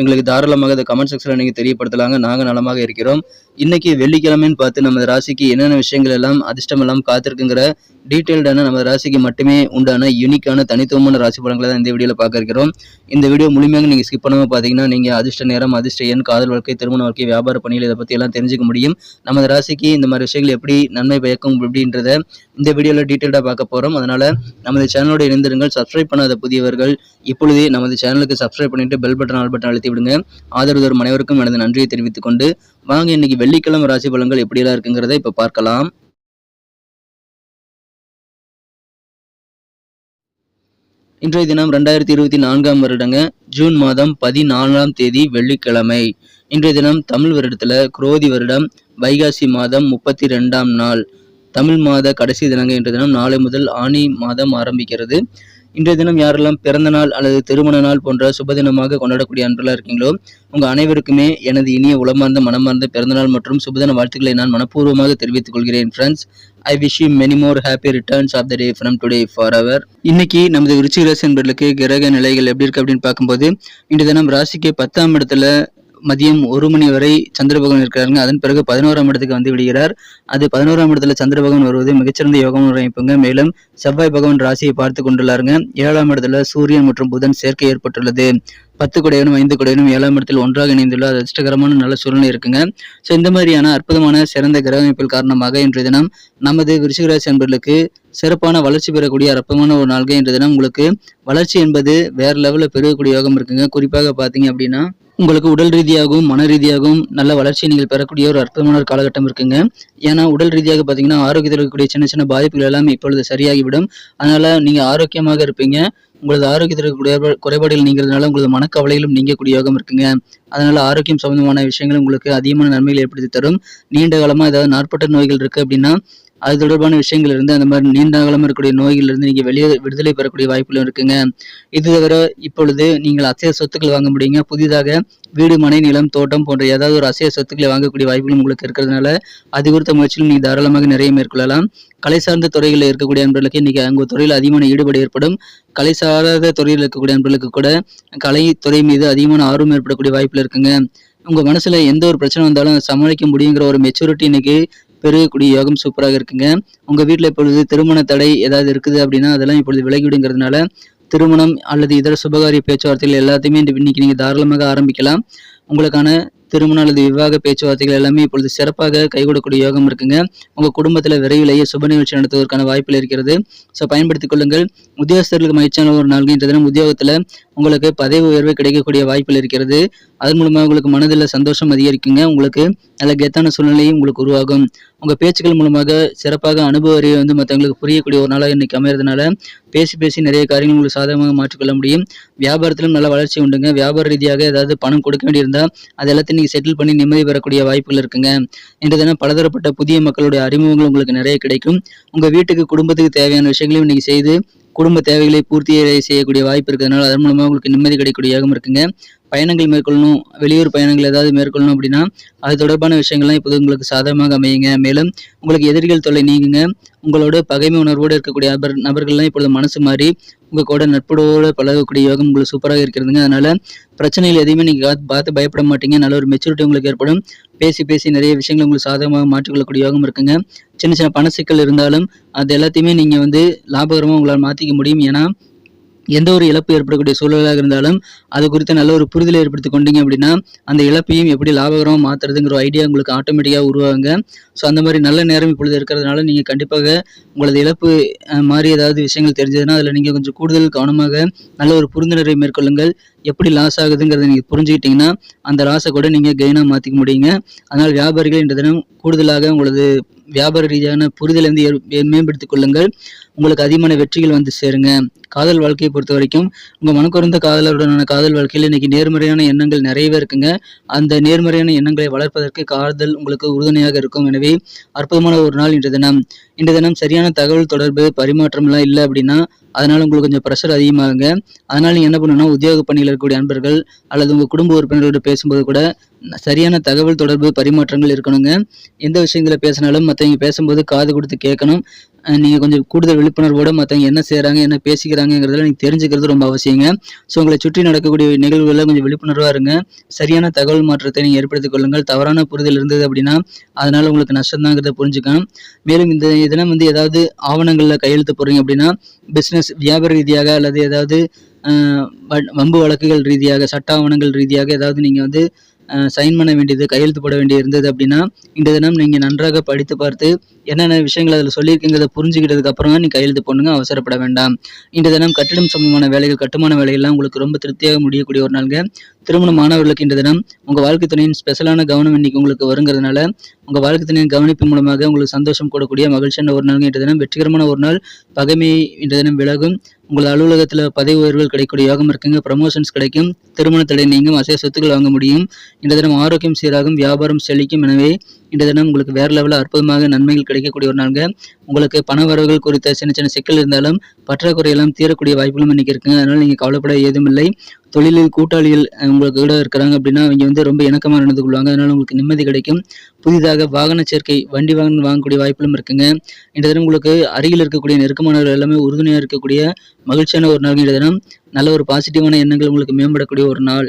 எங்களுக்கு தாராளமாக அதை கமெண்ட் செக்ஷனில் நீங்கள் தெரியப்படுத்தலாங்க. நாங்கள் நலமாக இருக்கிறோம். இன்னைக்கு வெள்ளிக்கிழமைன்னு பார்த்து நமது ராசிக்கு என்னென்ன விஷயங்கள் எல்லாம் அதிர்ஷ்டம் எல்லாம் காத்திருக்குங்கிற டீட்டெயில்டான நமது ராசிக்கு மட்டுமே உண்டான யூனிக்கான தனித்துவமான ராசி படங்களை தான் இந்த வீடியோவில் பார்க்க இருக்கிறோம். இந்த வீடியோ முழுமையாக நீங்கள் ஸ்கிப் பண்ணாமல் பார்த்தீங்கன்னா நீங்கள் அதிர்ஷ்ட நேரம் அதிர்ஷ்ட எண் காதல் வாழ்க்கை திருமண வாழ்க்கை வியாபார பணிகள் இதை பற்றி எல்லாம் தெரிஞ்சுக்க முடியும். நமது ராசிக்கு இந்த மாதிரி விஷயங்கள் எப்படி நன்மை பயக்கும் அப்படின்றத இந்த வீடியோவில் டீட்டெயில்டாக பார்க்க போகிறோம் அதனால் நமது சேனலோட இணைந்திருங்கள். சப்ஸ்கிரைப் பண்ணாத புதியவர்கள் இப்பொழுதே நமது சேனலுக்கு சப்ஸ்கிரைப் பண்ணிட்டு பெல் பட்டன் ஆல் பட்டன் அழுத்தி விடுங்க ஆதரவு தரும் அனைவருக்கும் எனது நன்றியை தெரிவித்துக் கொண்டு வாங்க இன்னைக்கு வெள்ளிக்கிழமை ராசி பலன்கள் எப்படியெல்லாம் இருக்குங்கிறத இப்போ பார்க்கலாம். இன்றைய தினம் ரெண்டாயிரத்தி இருபத்தி நான்காம் வருடங்க ஜூன் மாதம் பதினாலாம் தேதி வெள்ளிக்கிழமை. இன்றைய தினம் தமிழ் வருடத்துல குரோதி வருடம் வைகாசி மாதம் முப்பத்தி ரெண்டாம் நாள். தமிழ் மாத கடைசி தினங்க இன்றைய தினம் நாளை முதல் ஆணி மாதம் ஆரம்பிக்கிறது. இன்றைய தினம் யாரெல்லாம் பிறந்த நாள் அல்லது திருமண நாள் போன்ற சுப தினமாக கொண்டாடக்கூடிய அன்பர்களாக இருக்கீங்களோ உங்கள் அனைவருக்குமே எனது இனிய உளமார்ந்த மனமார்ந்த பிறந்தநாள் மற்றும் சுபதின வாழ்த்துக்களை நான் மனப்பூர்வமாக தெரிவித்துக் கொள்கிறேன் friends I wish you many more happy returns of the day from today for our இன்னைக்கு நமது விருச்சிக ராசி என்பர்களுக்கு கிரக நிலைகள் எப்படி இருக்கு அப்படின்னு பார்க்கும்போது இன்றைய தினம் ராசிக்கு பத்தாம் இடத்துல மதியம் ஒரு மணி வரை சந்திர பகவான் இருக்கிறாருங்க. அதன் பிறகு பதினோராம் இடத்துக்கு வந்து விடுகிறார். அது பதினோராம் இடத்துல சந்திர பகவான் வருவது மிகச்சிறந்த யோகம் அமைப்புங்க. மேலும் செவ்வாய் பகவான் ராசியை பார்த்து கொண்டுள்ளாருங்க. ஏழாம் இடத்துல சூரியன் மற்றும் புதன் சேர்க்கை ஏற்பட்டுள்ளது. பத்து குடையனும் ஐந்து குடையனும் ஏழாம் இடத்தில் ஒன்றாக இணைந்துள்ள அது அதிர்ஷ்டகரமான நல்ல சூழ்நிலை இருக்குங்க. ஸோ இந்த மாதிரியான அற்புதமான சிறந்த கிரக அமைப்பில் காரணமாக இன்றைய தினம் நமது விருச்சிகராசி அன்பர்களுக்கு சிறப்பான வளர்ச்சி பெறக்கூடிய அற்பமான ஒரு நாள்கள் இன்றைய தினம். உங்களுக்கு வளர்ச்சி என்பது வேற லெவலில் பெருகக்கூடிய யோகம் இருக்குங்க. குறிப்பாக பார்த்தீங்க அப்படின்னா உங்களுக்கு உடல் ரீதியாகவும் மன ரீதியாகவும் நல்ல வளர்ச்சியை நீங்கள் பெறக்கூடிய ஒரு அற்புதமான ஒரு காலகட்டம் இருக்குங்க. ஏன்னா உடல் ரீதியாக பார்த்தீங்கன்னா ஆரோக்கியத்தில் இருக்கக்கூடிய சின்ன சின்ன பாதிப்புகள் எல்லாமே இப்பொழுது சரியாகிவிடும். அதனால நீங்கள் ஆரோக்கியமாக இருப்பீங்க. உங்களது ஆரோக்கியத்தில் இருக்கக்கூடிய குறைபாடுகள் நீங்கிறதுனால உங்களது மனக்கவலைகளும் நீங்கக்கூடிய யோகம் இருக்குங்க. அதனால ஆரோக்கியம் சம்பந்தமான விஷயங்கள் உங்களுக்கு அதிகமான நன்மைகள் ஏற்படுத்தி தரும். நீண்ட காலமாக ஏதாவது நாட்பட்ட நோய்கள் இருக்குது அப்படின்னா அது தொடர்பான விஷயங்கள் இருந்து அந்த மாதிரி நீண்ட காலமாக இருக்கக்கூடிய நோய்கள்லேருந்து நீங்கள் வெளியே விடுதலை பெறக்கூடிய வாய்ப்புகளும் இருக்குங்க. இது தவிர இப்பொழுது நீங்கள் அசைய சொத்துக்கள் வாங்க முடியுங்க. புதிதாக வீடு மனை நிலம் தோட்டம் போன்ற ஏதாவது ஒரு அசைய சொத்துக்களை வாங்கக்கூடிய வாய்ப்புகளும் உங்களுக்கு இருக்கிறதுனால அது குறித்த முயற்சியில் நீங்கள் தாராளமாக நிறைய மேற்கொள்ளலாம். கலை சார்ந்த துறைகளில் இருக்கக்கூடிய அன்பர்களுக்கு இன்னைக்கு அங்கே துறையில் அதிகமான ஈடுபாடு ஏற்படும். கலை சாராத துறையில் இருக்கக்கூடிய அன்பர்களுக்கு கூட கலைத்துறை மீது அதிகமான ஆர்வம் ஏற்படக்கூடிய வாய்ப்புகள் இருக்குங்க. உங்கள் மனசில் எந்த ஒரு பிரச்சனை வந்தாலும் சமாளிக்க முடியுங்கிற ஒரு மெச்சூரிட்டி இன்னைக்கு பெருகக்கூடிய யோகம் சூப்பராக இருக்குங்க. உங்க வீட்டில் இப்பொழுது திருமண தடை ஏதாவது இருக்குது அப்படின்னா அதெல்லாம் இப்பொழுது விலகிவிடுங்கிறதுனால திருமணம் அல்லது இதர சுபகாரிய பேச்சுவார்த்தைகள் எல்லாத்தையுமே இன்னைக்கு நீங்கள் தாராளமாக ஆரம்பிக்கலாம். உங்களுக்கான திருமணம் அல்லது விவாக பேச்சுவார்த்தைகள் எல்லாமே இப்பொழுது சிறப்பாக கைகூடக்கூடிய யோகம் இருக்குங்க. உங்கள் குடும்பத்தில் விரைவிலேயே சுப நிகழ்ச்சி நடத்துவதற்கான வாய்ப்புகள் இருக்கிறது. ஸோ பயன்படுத்திக் கொள்ளுங்கள். உத்தியோகஸ்தர்களுக்கு மகிழ்ச்சியான ஒரு நாள் இன்றைய தினம் உத்தியோகத்தில் உங்களுக்கு பதவி உயர்வு கிடைக்கக்கூடிய வாய்ப்புகள் இருக்கிறது. அதன் மூலமாக உங்களுக்கு மனதில் சந்தோஷம் அதிகரிக்குங்க. உங்களுக்கு நல்ல கெத்தான சூழ்நிலையும் உங்களுக்கு உருவாகும். உங்கள் பேச்சுக்கள் மூலமாக சிறப்பாக அனுபவ அறிவை வந்து மற்றவங்களுக்கு புரியக்கூடிய ஒரு நாளாக இன்னைக்கு அமையிறதுனால பேசி பேசி நிறைய காரியங்கள் உங்களுக்கு சாதகமாக மாற்றிக்கொள்ள முடியும். வியாபாரத்திலும் நல்ல வளர்ச்சி உண்டுங்க. வியாபார ரீதியாக ஏதாவது பணம் கொடுக்க வேண்டியிருந்தால் அது எல்லாத்தையும் நீங்கள் செட்டில் பண்ணி நிம்மதி பெறக்கூடிய வாய்ப்புகள் இருக்குங்க. இன்று தினம் பலதரப்பட்ட புதிய மக்களுடைய அறிமுகங்கள் உங்களுக்கு நிறைய கிடைக்கும். உங்கள் வீட்டுக்கு குடும்பத்துக்கு தேவையான விஷயங்களையும் நீங்கள் செய்து குடும்ப தேவைகளை பூர்த்தி செய்யக்கூடிய வாய்ப்பு இருக்கிறதுனால அதன் மூலமாக உங்களுக்கு நிம்மதி கிடைக்கக்கூடிய யோகம் இருக்குங்க. பயணங்கள் மேற்கொள்ளணும் வெளியூர் பயணங்கள் ஏதாவது மேற்கொள்ளணும் அப்படின்னா அது தொடர்பான விஷயங்கள்லாம் இப்போது உங்களுக்கு சாதகமாக அமையுங்க. மேலும் உங்களுக்கு எதிரிகள் தொல்லை நீங்குங்க. உங்களோட பகைமை உணர்வோடு இருக்கக்கூடிய நபர் நபர்கள்லாம் இப்பொழுது மனசு மாறி உங்கள் கூட நட்புடோடு பழகக்கூடிய யோகம் உங்களுக்கு சூப்பராக இருக்கிறதுங்க. அதனால் பிரச்சனைகள் எதையுமே நீங்கள் பார்த்து பயப்பட மாட்டீங்க. நல்ல ஒரு மெச்சூரிட்டி உங்களுக்கு ஏற்படும். பேசி பேசி நிறைய விஷயங்கள் உங்களுக்கு சாதகமாக மாற்றிக்கொள்ளக்கூடிய யோகம் இருக்குங்க. சின்ன சின்ன பண சிக்கல் இருந்தாலும் அது எல்லாத்தையுமே நீங்கள் வந்து லாபகரமாக உங்களால் மாற்றிக்க முடியும். ஏன்னா எந்த ஒரு இழப்பு ஏற்படக்கூடிய சூழலாக இருந்தாலும் அது குறித்த நல்ல ஒரு புரிதலை ஏற்படுத்தி கொண்டீங்க அப்படின்னா அந்த இழப்பையும் எப்படி லாபகரமாக மாற்றுறதுங்கிற ஐடியா உங்களுக்கு ஆட்டோமேட்டிக்காக உருவாங்க ஸோ அந்த மாதிரி நல்ல நேரம் இப்பொழுது இருக்கிறதுனால நீங்கள் கண்டிப்பாக உங்களது இழப்பு மாதிரி ஏதாவது விஷயங்கள் தெரிஞ்சதுன்னா அதில் நீங்கள் கொஞ்சம் கூடுதல் கவனமாக நல்ல ஒரு புரிந்துணர்வை மேற்கொள்ளுங்கள். எப்படி லாஸ் ஆகுதுங்கிறத நீங்கள் புரிஞ்சுக்கிட்டீங்கன்னா அந்த லாஸை கூட நீங்கள் கெயினாக மாற்றிக்க முடியுங்க. அதனால் வியாபாரிகள் இன்ற தினம் கூடுதலாக உங்களது வியாபார ரீதியான புரிதலை வந்து மேம்படுத்திக் கொள்ளுங்கள். உங்களுக்கு அதிகமான வெற்றிகள் வந்து சேருங்க. காதல் வாழ்க்கையை பொறுத்த வரைக்கும் உங்கள் மனக்குறந்த காதலருடனான காதல் வாழ்க்கையில் இன்னைக்கு நேர்மறையான எண்ணங்கள் நிறையவே இருக்குங்க. அந்த நேர்மறையான எண்ணங்களை வளர்ப்பதற்கு காதல் உங்களுக்கு உறுதுணையாக இருக்கும். எனவே அற்புதமான ஒரு நாள் இன்று தினம். இன்று தினம் சரியான தகவல் தொடர்பு பரிமாற்றம்லாம் இல்லை அப்படின்னா அதனால உங்களுக்கு கொஞ்சம் ப்ரெஷர் அதிகமாகுங்க அதனால நீங்கள் என்ன பண்ணணும்னா உத்தியோக பணியில் இருக்கக்கூடிய அன்பர்கள் அல்லது உங்கள் குடும்ப உறுப்பினர்களோட பேசும்போது கூட சரியான தகவல் தொடர்பு பரிமாற்றங்கள் இருக்கணுங்க. எந்த விஷயங்களை பேசினாலும் மற்றவங்க பேசும்போது காது கொடுத்து கேட்கணும். நீங்கள் கொஞ்சம் கூடுதல் விழிப்புணர்வோட மற்றவங்க என்ன செய்கிறாங்க என்ன பேசிக்கிறாங்கிறதுல நீங்கள் தெரிஞ்சுக்கிறது ரொம்ப அவசியங்க. ஸோ உங்களை சுற்றி நடக்கக்கூடிய நிகழ்வுகளில் கொஞ்சம் விழிப்புணர்வாக இருங்க. சரியான தகவல் மாற்றத்தை நீங்கள் ஏற்படுத்திக் கொள்ளுங்கள். தவறான புரிதல் இருந்தது அப்படின்னா அதனால் உங்களுக்கு நஷ்டம்தாங்கிறத புரிஞ்சுக்கணும் மேலும் இந்த தினம் வந்து ஏதாவது ஆவணங்களில் கையெழுத்து போடுறீங்க அப்படின்னா பிஸ்னஸ் வியாபார ரீதியாக அல்லது ஏதாவது வ- வம்பு வழக்குகள் ரீதியாக சட்ட ஆவணங்கள் ரீதியாக ஏதாவது நீங்கள் வந்து சைன் பண்ண வேண்டியது கையெழுத்து போட வேண்டியது இருந்தது அப்படின்னா இந்த தினம் நீங்கள் நன்றாக படித்து பார்த்து என்னென்ன விஷயங்கள் அதில் சொல்லியிருக்கீங்கிறத புரிஞ்சுக்கிட்டதுக்கு அப்புறம் தான் நீ கையெழுத்து போடுங்க அவசரப்பட வேண்டாம். இந்த தினம் கட்டிடம் சம்பந்தமான வேலைகள் கட்டுமான வேலைகள்லாம் உங்களுக்கு ரொம்ப திருப்தியாக முடியக்கூடிய ஒரு நாளுங்க. திருமணம் மாணவர்களுக்கு இந்த தினம் உங்கள் வாழ்க்கை துணையின் ஸ்பெஷலான கவனம் இன்னைக்கு உங்களுக்கு வருங்கிறதுனால உங்கள் வாழ்க்கை துணையின் கவனிப்பு மூலமாக உங்களுக்கு சந்தோஷம் கூடக்கூடிய மகிழ்ச்சியான ஒரு நாளுங்க. இந்த தினம் வெற்றிகரமான ஒரு நாள். பகைமை இந்த தினம் விலகும். உங்கள் அலுவலகத்தில் பதவி உயர்வுகள் கிடைக்கக்கூடிய யோகம் இருக்குங்க. ப்ரமோஷன்ஸ் கிடைக்கும். திருமண தடை நீங்கும். அசைய சொத்துக்கள் வாங்க முடியும். இந்த தினம் ஆரோக்கியம் சீராகும். வியாபாரம் செழிக்கும். எனவே இன்றைய தினம் உங்களுக்கு வேறு லெவலில் அற்புதமாக நன்மைகள் கிடைக்கக்கூடிய ஒரு நாளுங்க. உங்களுக்கு பண வரவுகள் குறித்த சின்ன சின்ன சிக்கல் இருந்தாலும் பற்றாக்குறை எல்லாம் தீரக்கூடிய வாய்ப்புகளும் இன்னைக்கு இருக்குங்க. அதனால் நீங்கள் கவலைப்பட ஏதும் இல்லை. தொழிலில் கூட்டாளிகள் உங்களுக்கு கூட இருக்கிறாங்க அப்படின்னா அவங்க வந்து ரொம்ப இணக்கமாக நடந்து கொள்வாங்க. அதனால் உங்களுக்கு நிம்மதி கிடைக்கும். புதிதாக வாகன சேர்க்கை வண்டி வாகனம் வாங்கக்கூடிய வாய்ப்புகளும் இருக்குங்க. இந்த தினம் உங்களுக்கு அருகில் இருக்கக்கூடிய நெருக்கமானவர்கள் எல்லாமே உறுதுணையாக இருக்கக்கூடிய மகிழ்ச்சியான ஒரு நாள் இந்த தினம். நல்ல ஒரு பாசிட்டிவான எண்ணங்கள் உங்களுக்கு மேம்படக்கூடிய ஒரு நாள்.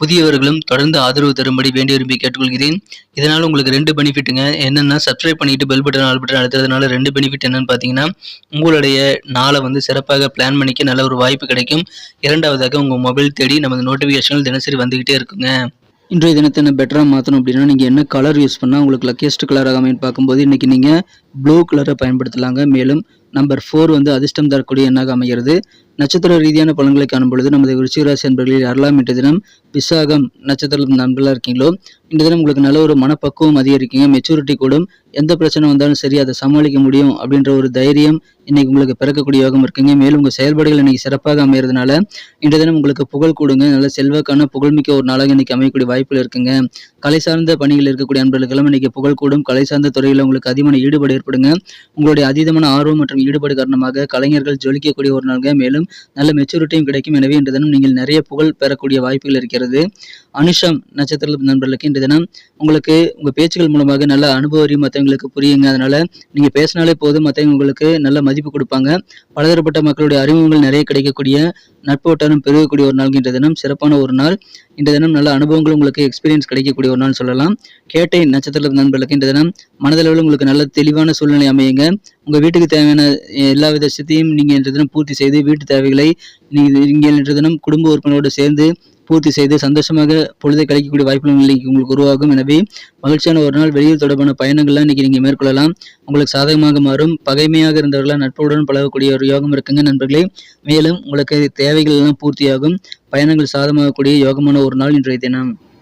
புதியவர்களும் தொடர்ந்து ஆதரவு தரும்படி வேண்டி விரும்பி கேட்டுக்கொள்கிறேன். இதனால் உங்களுக்கு ரெண்டு பெனிஃபிட்டுங்க என்னென்னா சப்ஸ்கிரைப் பண்ணிட்டு பெல் பட்டன் ஆல் பட்டன் அழுத்துறதுனால ரெண்டு பெனிஃபிட் என்னன்னு பார்த்தீங்கன்னா உங்களுடைய நாளை வந்து சிறப்பாக பிளான் பண்ணிக்க நல்ல ஒரு வாய்ப்பு கிடைக்கும். இரண்டாவதாக உங்கள் மொபைல் தேடி நமது நோட்டிஃபிகேஷன்கள் தினசரி வந்துக்கிட்டே இருக்குங்க. இன்றைய தினத்தை என்ன பெட்டராக மாற்றணும் அப்படின்னா நீங்கள் என்ன கலர் யூஸ் பண்ணால் உங்களுக்கு லக்கியஸ்ட் கலராக அமைன்னு பார்க்கும்போது இன்றைக்கி நீங்கள் ப்ளூ கலரை பயன்படுத்தலாங்க. மேலும் நம்பர் ஃபோர் வந்து அதிர்ஷ்டம் தரக்கூடிய எண்ணாக அமைகிறது. நட்சத்திர ரீதியான பலன்களை காணும் பொழுது நமது விருச்சிகராசி அன்பர்களில் யாரெல்லாம் இன்றைய தினம் விசாகம் நட்சத்திர நண்பர்களாக இருக்கீங்களோ இந்த தினம் உங்களுக்கு நல்ல ஒரு மனப்பக்குவம் அதிகரிக்குங்க. மெச்சூரிட்டி கூடும். எந்த பிரச்சனை வந்தாலும் சரி அதை சமாளிக்க முடியும் அப்படின்ற ஒரு தைரியம் இன்னைக்கு உங்களுக்கு பிறக்கக்கூடிய யோகம் இருக்குங்க. மேலும் உங்கள் செயல்பாடுகள் இன்னைக்கு சிறப்பாக அமைகிறதுனால இன்றைய தினம் உங்களுக்கு புகழ் கொடுங்க. நல்ல செல்வாக்கான புகழ்மிக்க ஒரு நாளாக இன்னைக்கு அமையக்கூடிய வாய்ப்புகள் இருக்குங்க. கலை சார்ந்த பணிகள் இருக்கக்கூடிய அன்பர்களுக்கெல்லாம் இன்னைக்கு புகழ் கூடும். கலை சார்ந்த துறையில் உங்களுக்கு அதிகமான ஈடுபாடு ஏற்படுங்க. உங்களுடைய அதீதமான ஆர்வம் மற்றும் ஈடுபாடு காரணமாக கலைஞர்கள் ஜொலிக்கக்கூடிய ஒரு நாளுங்க. மேலும் நல்ல மெச்சூரிட்டியும் கிடைக்கும். எனவே இன்று தினம் நீங்கள் நிறைய புகழ் பெறக்கூடிய வாய்ப்புகள் இருக்கிறது. அனுஷம் நட்சத்திர நண்பர்களுக்கு இன்று தினம் உங்களுக்கு உங்கள் பேச்சுகள் மூலமாக நல்ல அனுபவம் மற்றவங்களுக்கு புரியுங்க. அதனால் நீங்கள் பேசினாலே போதும். மற்றவங்க உங்களுக்கு நல்ல மதிப்பு கொடுப்பாங்க. பலதரப்பட்ட மக்களுடைய அறிமுகங்கள் நிறைய கிடைக்கக்கூடிய நட்பு வட்டாரம் பெருகக்கூடிய ஒரு நாள் இன்ற தினம் சிறப்பான ஒரு நாள். இந்த தினம் நல்ல அனுபவங்கள் உங்களுக்கு எக்ஸ்பீரியன்ஸ் கிடைக்கக்கூடிய ஒரு நாள் சொல்லலாம். கேட்டை நட்சத்திர நண்பர்களுக்கு இந்த தினம் மனதளவில் உங்களுக்கு நல்ல தெளிவான சூழ்நிலை அமையுங்க. உங்கள் வீட்டுக்கு தேவையான எல்லா வித விஷயத்தையும் நீங்கள் இன்று தினம் பூர்த்தி செய்து வீட்டு தேவைகளை நீங்கள் நீங்கள் இன்று தினம் குடும்ப உறுப்பினரோடு சேர்ந்து பூர்த்தி செய்து சந்தோஷமாக பொழுதை கழிக்கக்கூடிய வாய்ப்புகள் இன்னைக்கு உங்களுக்கு உருவாகும். எனவே மகிழ்ச்சியான ஒரு நாள் வெளியூர் தொடர்பான பயணங்கள்லாம் இன்னைக்கு நீங்க மேற்கொள்ளலாம். உங்களுக்கு சாதகமாக மாறும். பகைமையாக இருந்தவர்களால் நட்புடன் பழகக்கூடிய ஒரு யோகம் இருக்குங்க நண்பர்களே. மேலும் உங்களுக்கு தேவைகள் எல்லாம் பூர்த்தியாகும். பயணங்கள் சாதகமாகக்கூடிய யோகமான ஒரு நாள் இன்றைய தினம்.